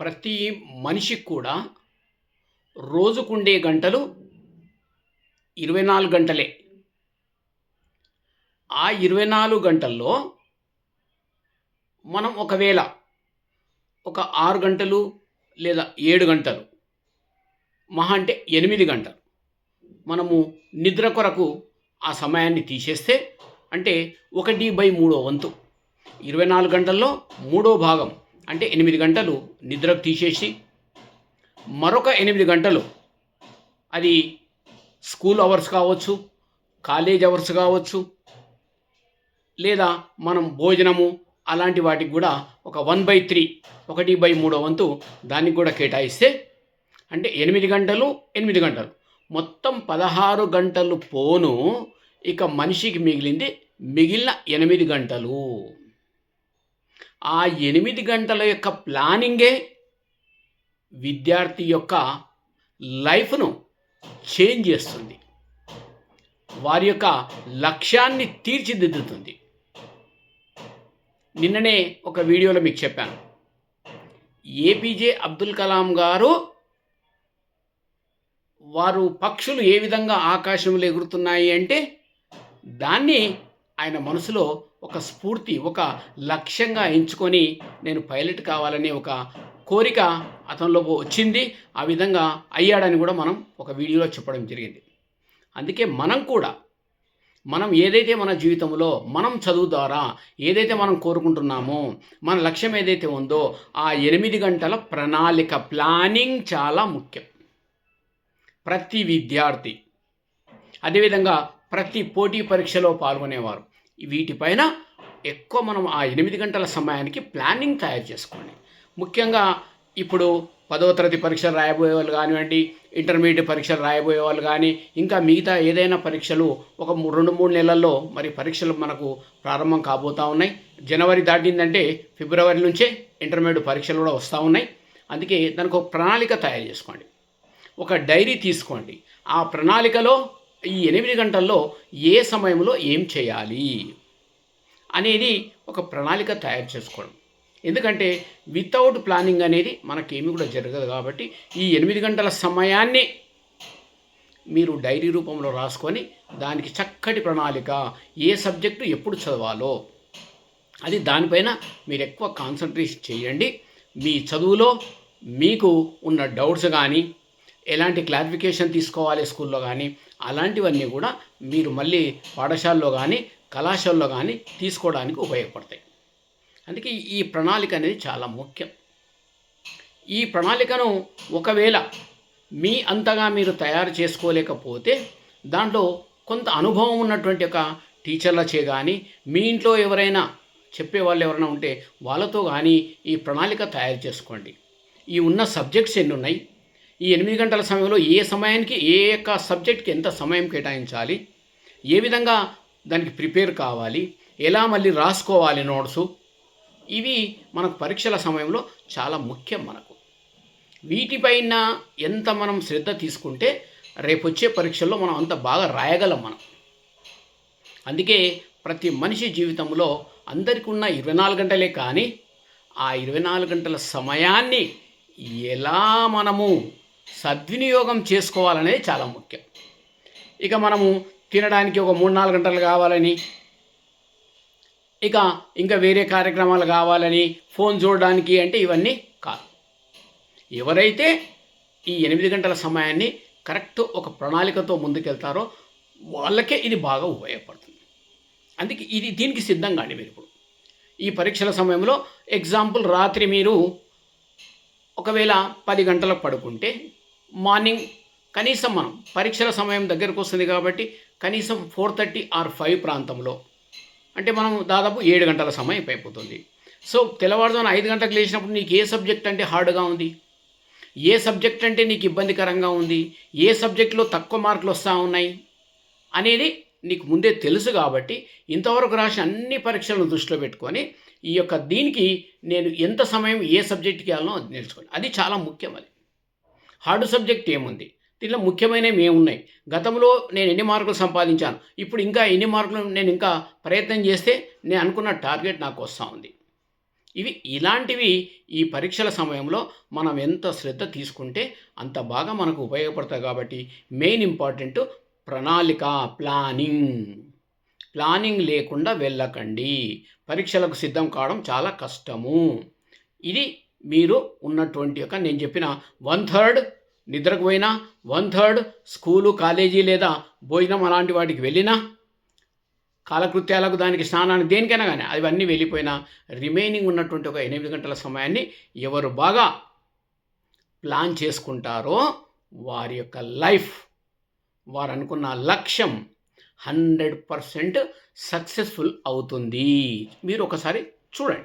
ప్రతి మనిషికి కూడా రోజుకుండే గంటలు ఇరవై నాలుగు గంటలే. ఆ ఇరవై నాలుగు గంటల్లో మనం ఒకవేళ ఒక ఆరు గంటలు లేదా ఏడు గంటలు మహా అంటే ఎనిమిది గంటలు మనము నిద్ర కొరకు ఆ సమయాన్ని తీసేస్తే అంటే ఒకటి బై మూడో వంతు. ఇరవై నాలుగు గంటల్లో మూడో భాగం అంటే ఎనిమిది గంటలు నిద్రకు తీసేసి మరొక ఎనిమిది గంటలు అది స్కూల్ అవర్స్ కావచ్చు కాలేజ్ అవర్స్ కావచ్చు లేదా మనం భోజనము అలాంటి వాటికి కూడా ఒక వన్ బై త్రీ ఒకటి బై మూడో వంతు దానికి కూడా కేటాయిస్తే అంటే ఎనిమిది గంటలు ఎనిమిది గంటలు. మొత్తం పదహారు గంటలు పోను ఇక మనిషికి మిగిలింది మిగిలిన ఎనిమిది గంటలు. ఆ ఎనిమిది గంటల యొక్క ప్లానింగే విద్యార్థి యొక్క లైఫ్ను చేంజ్ చేస్తుంది. వారి యొక్క లక్ష్యాన్ని తీర్చిదిద్దుతుంది. నిన్ననే ఒక వీడియోలో మీకు చెప్పాను. ఏపీజే అబ్దుల్ కలాం గారు వారు పక్షులు ఏ విధంగా ఆకాశంలో ఎగురుతున్నాయి అంటే దాన్ని ఆయన మనసులో ఒక స్ఫూర్తి ఒక లక్ష్యంగా ఎంచుకొని నేను పైలట్ కావాలనే ఒక కోరిక అతనిలో వచ్చింది. ఆ విధంగా అయ్యాడని కూడా మనం ఒక వీడియోలో చెప్పడం జరిగింది. అందుకే మనం కూడా మనం ఏదైతే మన జీవితంలో మనం చదువు ద్వారా ఏదైతే మనం కోరుకుంటున్నామో మన లక్ష్యం ఏదైతే ఉందో ఆ ఎనిమిది గంటల ప్రణాళిక ప్లానింగ్ చాలా ముఖ్యం. ప్రతి విద్యార్థి అదేవిధంగా ప్రతి పోటీ పరీక్షలో పాల్గొనేవారు. వీటిపైన ఎక్కువ మనం ఆ ఎనిమిది గంటల సమయానికి ప్లానింగ్ తయారు చేసుకోండి. ముఖ్యంగా ఇప్పుడు పదవ తరగతి పరీక్షలు రాయబోయే వాళ్ళు కానివ్వండి ఇంటర్మీడియట్ పరీక్షలు రాయబోయే వాళ్ళు కానీ ఇంకా మిగతా ఏదైనా పరీక్షలు ఒక రెండు మూడు నెలల్లో మరి పరీక్షలు మనకు ప్రారంభం కాబోతూ ఉన్నాయి. జనవరి దాటిందంటే ఫిబ్రవరి నుంచే ఇంటర్మీడియట్ పరీక్షలు కూడా వస్తూ ఉన్నాయి. అందుకే దానికి ఒక ప్రణాళిక తయారు చేసుకోండి. ఒక డైరీ తీసుకోండి. ఆ ప్రణాళికలో ఈ ఎనిమిది గంటల్లో ఏ సమయంలో ఏం చేయాలి అనేది ఒక ప్రణాళిక తయారు చేసుకోవడం. ఎందుకంటే వితౌట్ ప్లానింగ్ అనేది మనకేమీ కూడా జరగదు కాబట్టి ఈ ఎనిమిది గంటల సమయాన్ని మీరు డైరీ రూపంలో రాసుకొని దానికి చక్కటి ప్రణాళిక ఏ సబ్జెక్టు ఎప్పుడు చదవాలో అది దానిపైన మీరు ఎక్కువ కాన్సన్ట్రేషన్ చేయండి. మీ చదువులో మీకు ఉన్న డౌట్స్ కానీ ఎలాంటి క్లారిఫికేషన్ తీసుకోవాలి స్కూల్లో కానీ అలాంటివన్నీ కూడా మీరు మళ్ళీ పాఠశాలలో కానీ కళాశాలలో కానీ తీసుకోవడానికి ఉపయోగపడతాయి. అందుకే ఈ ప్రణాళిక అనేది చాలా ముఖ్యం. ఈ ప్రణాళికను ఒకవేళ మీ అంతగా మీరు తయారు చేసుకోలేకపోతే దాంట్లో కొంత అనుభవం ఉన్నటువంటి ఒక టీచర్లచే కానీ మీ ఇంట్లో ఎవరైనా చెప్పే వాళ్ళు ఎవరైనా ఉంటే వాళ్ళతో కానీ ఈ ప్రణాళిక తయారు చేసుకోండి. ఈ ఉన్న సబ్జెక్ట్స్ ఎన్ని ఉన్నాయి? ఈ ఎనిమిది గంటల సమయంలో ఏ సమయానికి ఏ యొక్క సబ్జెక్ట్కి ఎంత సమయం కేటాయించాలి ఏ విధంగా దానికి ప్రిపేర్ కావాలి ఎలా మళ్ళీ రాసుకోవాలి నోట్సు ఇవి మనకు పరీక్షల సమయంలో చాలా ముఖ్యం మనకు. వీటిపైన ఎంత మనం శ్రద్ధ తీసుకుంటే రేపు వచ్చే పరీక్షల్లో మనం అంత బాగా రాయగలం మనం. అందుకే ప్రతి మనిషి జీవితంలో అందరికీ ఉన్న ఇరవై నాలుగు గంటలే కానీ ఆ ఇరవై నాలుగు గంటల సమయాన్ని ఎలా మనము సద్వినియోగం చేసుకోవాలనేది చాలా ముఖ్యం. ఇక మనము తినడానికి ఒక మూడు నాలుగు గంటలు కావాలని ఇక ఇంకా వేరే కార్యక్రమాలు కావాలని ఫోన్ చూడడానికి అంటే ఇవన్నీ కాదు. ఎవరైతే ఈ ఎనిమిది గంటల సమయాన్ని కరెక్ట్ ఒక ప్రణాళికతో ముందుకెళ్తారో వాళ్ళకే ఇది బాగా ఉపయోగపడుతుంది. అందుకే ఇది దీనికి సిద్ధంగా అండి మీరు ఇప్పుడు. ఈ పరీక్షల సమయంలో ఎగ్జాంపుల్ రాత్రి మీరు ఒకవేళ పది గంటలకు పడుకుంటే మార్నింగ్ కనీసం మనం పరీక్షల సమయం దగ్గరకు వస్తుంది కాబట్టి కనీసం ఫోర్ థర్టీ ఆర్ ఫైవ్ ప్రాంతంలో. అంటే మనం దాదాపు ఏడు గంటల సమయం అయిపోతుంది. సో తెల్లవారుజామున ఐదు గంటలకు లేచినప్పుడు నీకు ఏ సబ్జెక్ట్ అంటే హార్డ్గా ఉంది? ఏ సబ్జెక్ట్ అంటే నీకు ఇబ్బందికరంగా ఉంది? ఏ సబ్జెక్టులో తక్కువ మార్కులు వస్తూ ఉన్నాయి? అనేది నీకు ముందే తెలుసు కాబట్టి ఇంతవరకు రాసిన అన్ని పరీక్షలను దృష్టిలో పెట్టుకొని ఈ యొక్క దీనికి నేను ఎంత సమయం ఏ సబ్జెక్ట్కి వెళ్ళాలో అది నేర్చుకోండి. అది చాలా ముఖ్యం అది. హార్డ్ సబ్జెక్ట్ ఏముంది? దీనిలో ముఖ్యమైనవి ఏమున్నాయి? గతంలో నేను ఎన్ని మార్కులు సంపాదించాను? ఇప్పుడు ఇంకా ఎన్ని మార్కులు నేను ఇంకా ప్రయత్నం చేస్తే నేను అనుకున్న టార్గెట్ నాకు వస్తూ ఉంది. ఇవి ఇలాంటివి ఈ పరీక్షల సమయంలో మనం ఎంత శ్రద్ధ తీసుకుంటే అంత బాగా మనకు ఉపయోగపడతాయి కాబట్టి మెయిన్ ఇంపార్టెంట్ ప్రణాళిక ప్లానింగ్. ప్లానింగ్ లేకుండా వెళ్ళకండి. పరీక్షలకు సిద్ధం కావడం చాలా కష్టము. ఇది మీరు ఉన్నటువంటి యొక్క నేను చెప్పిన వన్ థర్డ్ నిద్రకు పోయినా వన్ థర్డ్ స్కూలు కాలేజీ లేదా భోజనం అలాంటి వాటికి వెళ్ళినా కాలకృత్యాలకు దానికి స్నానానికి దేనికైనా కానీ అవన్నీ వెళ్ళిపోయినా రిమైనింగ్ ఉన్నటువంటి ఒక ఎనిమిది గంటల సమయాన్ని ఎవరు బాగా ప్లాన్ చేసుకుంటారో వారి యొక్క లైఫ్ వారు అనుకున్న లక్ష్యం హండ్రెడ్ పర్సెంట్ సక్సెస్ఫుల్ అవుతుంది. మీరు ఒకసారి చూడండి.